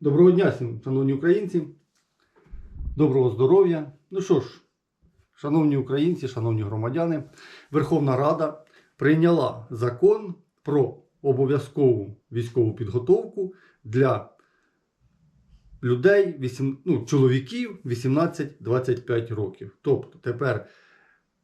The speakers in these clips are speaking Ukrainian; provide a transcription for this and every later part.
Доброго дня всім, шановні українці. Доброго здоров'я. Ну що ж, шановні українці, шановні громадяни, Верховна Рада прийняла закон про обов'язкову військову підготовку для людей, ну, чоловіків 18-25 років. Тобто тепер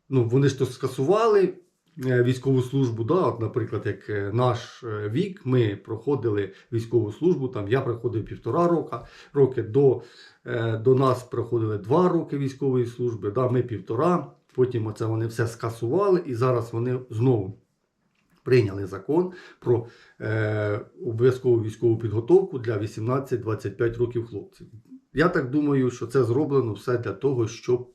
ну, вони ж то скасували військову службу. Да? От, наприклад, як е, наш е, вік, ми проходили військову службу, там я проходив півтора року, роки, до, е, до нас проходили два роки військової служби, да? ми півтора. Потім оце вони все скасували, і зараз вони знову прийняли закон про е, обов'язкову військову підготовку для 18-25 років хлопців. Я так думаю, що це зроблено все для того, щоб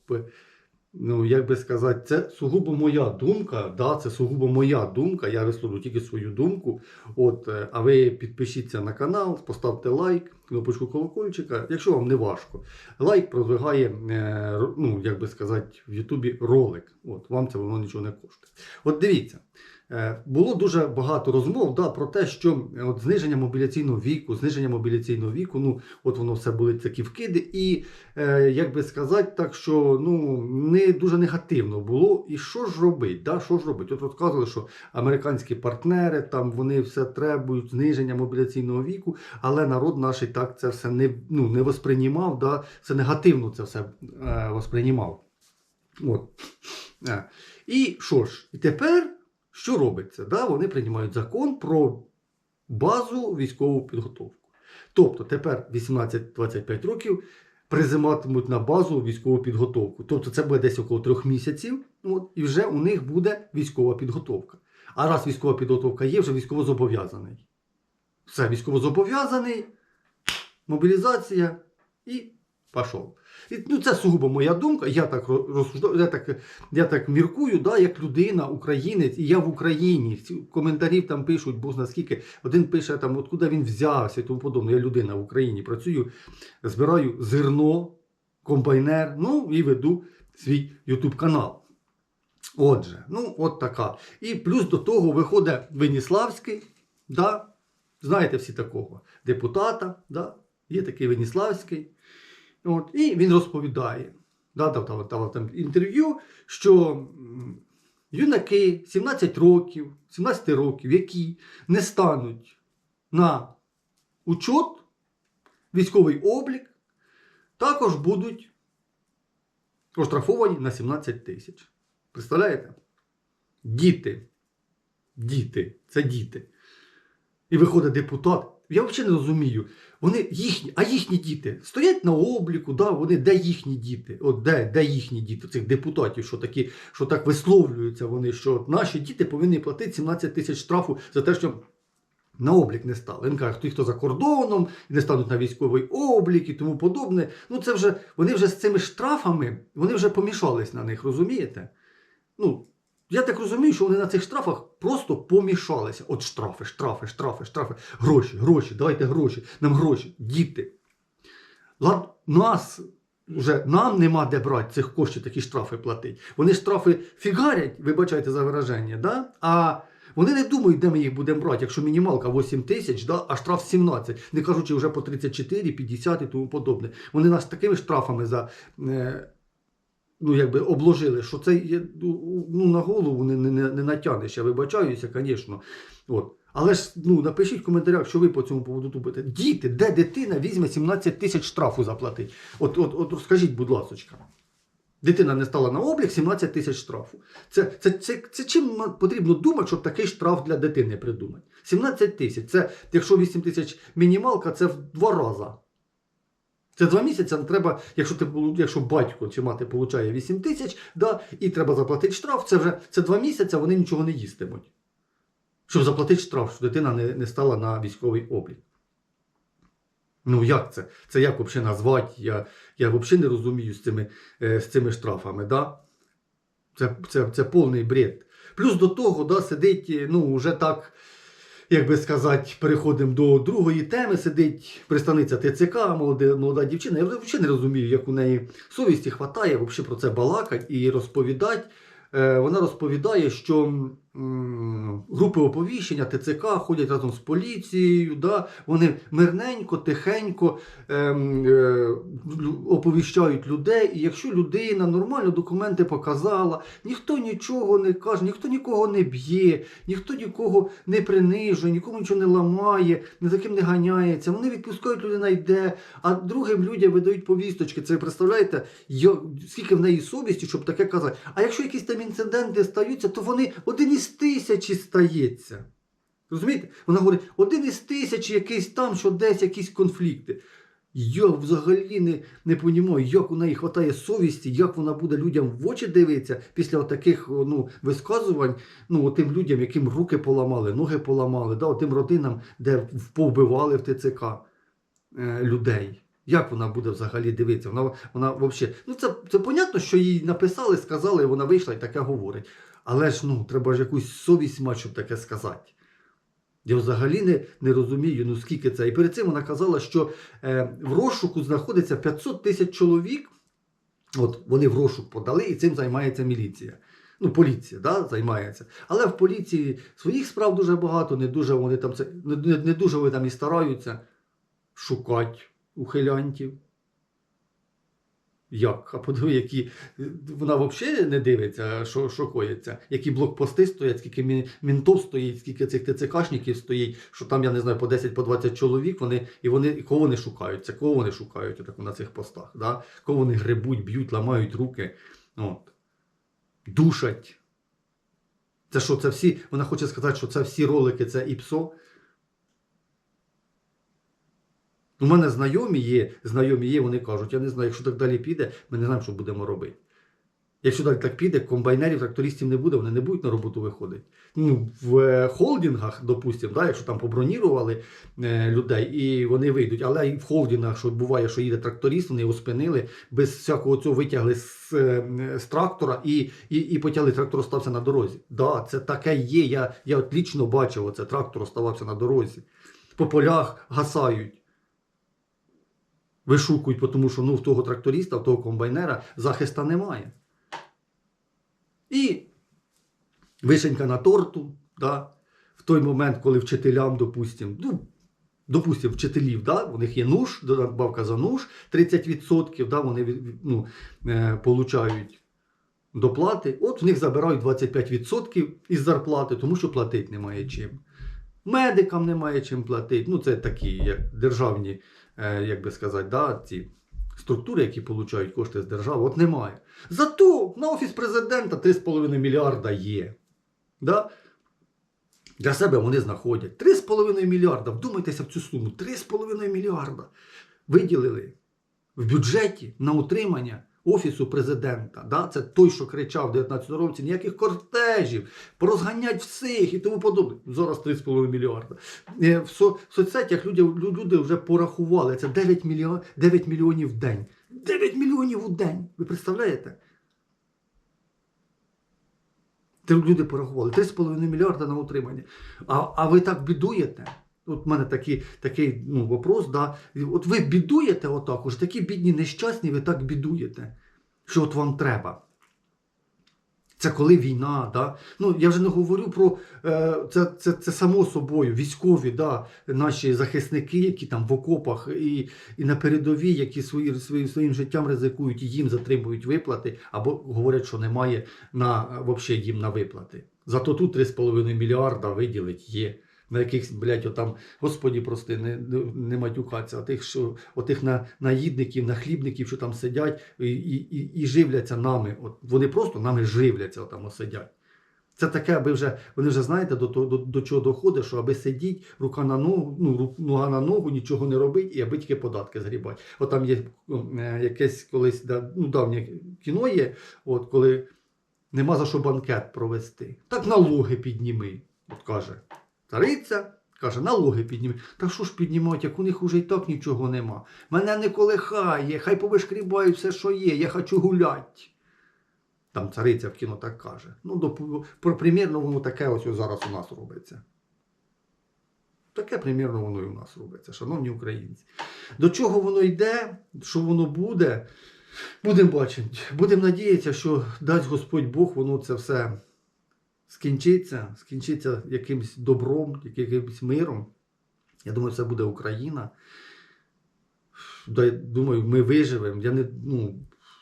ну, як би сказати, це сугубо моя думка. Да, це сугубо моя думка. Я висловлю тільки свою думку. От, е, а ви підпишіться на канал, поставте лайк, кнопочку колокольчика, якщо вам не важко. Лайк продвигає, е, ну, як би сказати, в Ютубі ролик. От, вам це воно нічого не коштує. От дивіться. Е, Було дуже багато розмов да, про те, що е, от зниження мобіляційного віку, зниження мобіляційного віку, ну от воно все були такі вкиди, і е, як би сказати, так що ну не дуже негативно було. І що ж робить? Да? Що ж робить? От розказували, що американські партнери там вони все требують зниження мобіляційного віку, але народ наш і так це все не, ну, не восприймав, да? це негативно це все е, восприймав. От. Е. І що ж? І тепер що робиться? Да? Вони приймають закон про базу військову підготовку. Тобто тепер 18-25 років призиматимуть на базу військову підготовку. Тобто це буде десь около трьох місяців, от, і вже у них буде військова підготовка. А раз військова підготовка є, вже військовозобов'язаний. Все, військовозобов'язаний, мобілізація і пішов. Ну, це сугубо моя думка. Я так ро- розсуждаю, я так, я так міркую, да, як людина, українець, і я в Україні. Коментарів там пишуть, бо наскільки. Один пише там, откуда він взявся і тому подобне. Я людина в Україні працюю, збираю зерно, комбайнер, ну і веду свій YouTube канал. Отже, ну от така. І плюс до того виходить Веніславський, да, знаєте всі такого депутата, да, є такий Веніславський. От, і він розповідає, да, дав, дав, там інтерв'ю, що юнаки 17 років, 17 років, які не стануть на учет, військовий облік, також будуть оштрафовані на 17 тисяч. Представляєте? Діти. Діти. Це діти. І виходить депутат. Я взагалі не розумію. Вони їхні, а їхні діти стоять на обліку, да, вони де їхні діти? От де, де їхні діти, цих депутатів, що такі, що так висловлюються вони, що от наші діти повинні платити 17 тисяч штрафу за те, що на облік не стали. Він каже, ті, хто за кордоном, не стануть на військовий облік і тому подобне. Ну це вже вони вже з цими штрафами, вони вже помішались на них, розумієте? Ну, я так розумію, що вони на цих штрафах просто помішалися. От штрафи, штрафи, штрафи, штрафи, гроші, гроші, давайте гроші, нам гроші, діти. Лад, нас вже нам нема де брати цих коштів, такі штрафи платити. Вони штрафи фігарять, вибачайте за вираження, да? а вони не думають, де ми їх будемо брати, якщо мінімалка 8 тисяч, да? а штраф 17, не кажучи вже по 34, 50 і тому подобне. Вони нас такими штрафами за. Е, ну, якби обложили, що це є, ну, на голову не, не, не натягнеш. Я вибачаюся, звісно. От. Але ж ну, напишіть в коментарях, що ви по цьому поводу думаєте. Діти, де дитина візьме 17 тисяч штрафу заплатить? От, от, от розкажіть, будь ласка. Дитина не стала на облік 17 тисяч штрафу. Це, це, це, це чим потрібно думати, щоб такий штраф для дитини придумати? 17 тисяч. Це, якщо 8 тисяч мінімалка, це в два рази. Це два місяці треба, якщо ти якщо батько чи мати получає 8 тисяч, да, і треба заплатити штраф, це вже це два місяці, вони нічого не їстимуть. Щоб заплатити штраф, що дитина не, не стала на військовий облік. Ну як це? Це як взагалі назвати? Я, я взагалі не розумію з цими, е, з цими штрафами. Да? Це, це, це повний бред. Плюс до того да, сидить, е, ну, вже так, як би сказати, переходимо до другої теми. Сидить представниця ТЦК, молода, молода дівчина. Я взагалі не розумію, як у неї совісті хватає взагалі про це балакати і розповідати. Е, Вона розповідає, що групи оповіщення, ТЦК, ходять разом з поліцією. Да? Вони мирненько, тихенько ем, е, оповіщають людей. І якщо людина нормально документи показала, ніхто нічого не каже, ніхто нікого не б'є, ніхто нікого не принижує, нікому нічого не ламає, ні за ким не ганяється. Вони відпускають людина йде, а другим людям видають повісточки. Це ви представляєте, скільки в неї совісті, щоб таке казати. А якщо якісь там інциденти стаються, то вони один із тисячі стається. Розумієте? Вона говорить, один із тисячі якийсь там, що десь якісь конфлікти. Я взагалі не, не розумію, як у неї вистачає совісті, як вона буде людям в очі дивитися після таких ну, висказувань, ну, тим людям, яким руки поламали, ноги поламали, да, тим родинам, де повбивали в ТЦК е, людей. Як вона буде взагалі дивитися? Вона, вона взагалі, ну це, це понятно, що їй написали, сказали, вона вийшла і таке говорить. Але ж ну, треба ж якусь совість мати, щоб таке сказати. Я взагалі не, не розумію, ну скільки це. І перед цим вона казала, що е, в розшуку знаходиться 500 тисяч чоловік. От вони в розшук подали, і цим займається міліція. Ну, поліція да, займається. Але в поліції своїх справ дуже багато, не дуже вони там це не, не, дуже вони там і стараються шукати ухилянтів. Як? А подиви, які вона взагалі не дивиться, що, що коїться, які блокпости стоять, скільки мі- мінтов стоїть, скільки цих ТЦКшників стоїть, що там, я не знаю, по 10 по 20 чоловік, вони, і вони і кого вони шукають? Це кого вони шукають отак, на цих постах? Да? Кого вони грибуть, б'ють, ламають руки, от. душать. Це що, це всі, вона хоче сказати, що це всі ролики це ІПСО. У мене знайомі є, знайомі є, вони кажуть, я не знаю, якщо так далі піде, ми не знаємо, що будемо робити. Якщо далі так піде, комбайнерів, трактористів не буде, вони не будуть на роботу виходити. Ну, в е, холдингах, допустимо, да, якщо там побронірували е, людей і вони вийдуть, але і в холдингах, що буває, що їде тракторист, вони його спинили, без всякого цього витягли з, е, з трактора і, і, і потягли, трактор остався на дорозі. Да, це таке є. Я, я от лічно бачив, оце трактор оставався на дорозі. По полях гасають вишукують, тому що ну, в того тракториста, в того комбайнера захиста немає. І вишенька на торту, да, в той момент, коли вчителям, допустимо, ну, допустимо, вчителів, да, у них є нуж, надбавка за нуж 30%, да, вони ну, е, получають доплати, от в них забирають 25% із зарплати, тому що платити немає чим. Медикам немає чим платити. Ну, це такі як державні, як би сказати, да, ці структури, які получають кошти з держави, от немає. Зато на офіс президента 3,5 мільярда є. Да? Для себе вони знаходять 3,5 мільярда. Вдумайтеся в цю суму. 3,5 мільярда виділили в бюджеті на утримання Офісу президента. Да? Це той, що кричав в 19 році, ніяких кортежів, порозганять всіх і тому подобне. Зараз 3,5 мільярда. Е, В, соцсетях люди, люди вже порахували. Це 9, мільйон, 9 мільйонів в день. 9 мільйонів у день. Ви представляєте? Люди порахували. 3,5 мільярда на утримання. А, а ви так бідуєте? От в мене такий, такий ну, вопрос, да. От ви бідуєте отак, уж такі бідні нещасні, ви так бідуєте, що от вам треба. Це коли війна, да? ну я вже не говорю про е, це, це, це само собою, військові, да, наші захисники, які там в окопах і, і на передовій, які свої, свої, своїм життям ризикують і їм затримують виплати, або говорять, що немає на, вообще їм на виплати. Зато тут 3,5 мільярда виділить є. На якихось, блядь, отам, господі прости, не, не, матюкаться, а тих, що, отих на, наїдників, нахлібників, що там сидять і, і, і, живляться нами. От, вони просто нами живляться, отам от сидять. Це таке, аби вже, вони вже знаєте, до, до, до чого доходить, що аби сидіть, рука на ногу, ну, ру- нога на ногу, нічого не робить, і аби тільки податки згрібати. От там є ну, е, якесь колись ну, давнє кіно є, от коли нема за що банкет провести. Так налоги підніми, от каже. Цариця каже, налоги підніми. Та що ж піднімати, як у них уже і так нічого нема. Мене не колихає, хай повишкрібають все, що є, я хочу гуляти. Там цариця в кіно так каже. Ну, до, про, примірно воно таке ось зараз у нас робиться. Таке примірно воно і у нас робиться, шановні українці. До чого воно йде, що воно буде, будемо бачити. Будемо надіятися, що дасть Господь Бог, воно це все скінчиться, скінчиться якимсь добром, якимсь миром. Я думаю, це буде Україна. Думаю, ми виживемо. Я не, ну,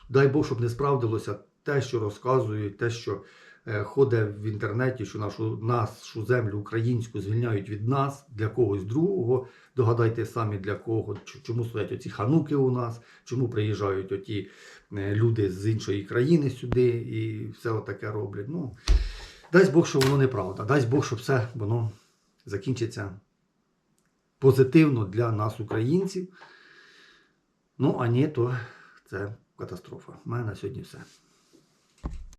дай Бог, щоб не справдилося те, що розказують, те, що е, ходить в інтернеті, що нашу, нашу землю українську звільняють від нас для когось другого. Догадайте самі для кого, чому стоять оці хануки у нас, чому приїжджають оті е, люди з іншої країни сюди і все отаке роблять. Ну, дай Бог, що воно неправда. Дай Бог, що все воно закінчиться позитивно для нас, українців. Ну, а ні, то це катастрофа. У мене на сьогодні все.